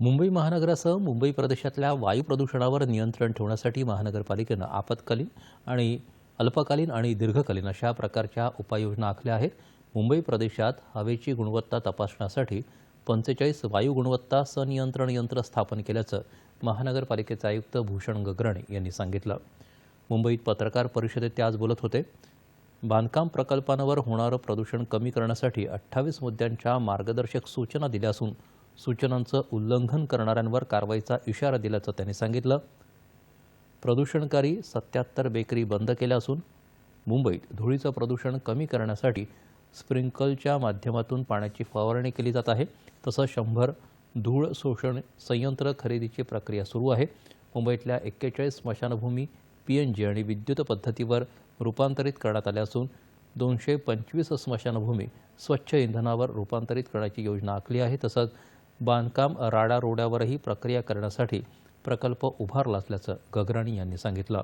मुंबई महानगरासह मुंबई प्रदेशातल्या वायू प्रदूषणावर नियंत्रण ठेवण्यासाठी महानगरपालिकेनं आपत्कालीन आणि अल्पकालीन आणि दीर्घकालीन अशा प्रकारच्या उपाययोजना आखल्या आहेत. मुंबई प्रदेशात हवेची गुणवत्ता तपासण्यासाठी पंचेचाळीस वायू गुणवत्ता सनियंत्रण यंत्र स्थापन केल्याचं महानगरपालिकेचे आयुक्त भूषण गगराणी यांनी सांगितलं. मुंबईत पत्रकार परिषदेत ते आज बोलत होते. बांधकाम प्रकल्पांवर होणारं प्रदूषण कमी करण्यासाठी अठ्ठावीस मुद्द्यांच्या मार्गदर्शक सूचना दिल्या असून सूचनांचं उल्लंघन करणाऱ्यांवर कारवाईचा इशारा दिल्याचं त्यांनी सांगितलं. प्रदूषणकारी सत्याहत्तर बेकरी बंद केल्या असून मुंबईत धुळीचं प्रदूषण कमी करण्यासाठी स्प्रिंकलच्या माध्यमातून पाण्याची फवारणी केली जात आहे. तसंच शंभर धूळ शोषण संयंत्र खरेदीची प्रक्रिया सुरू आहे. मुंबईतल्या एक्केचाळीस स्मशानभूमी पी एन जी आणि विद्युत पद्धतीवर रूपांतरित करण्यात आल्या असून दोनशे पंचवीस स्मशानभूमी स्वच्छ इंधनावर रूपांतरित करण्याची योजना आखली आहे. तसंच बांधकाम राडा रोड्यावरही प्रक्रिया करण्यासाठी प्रकल्प उभारला असल्याचं गगराणी यांनी सांगितलं.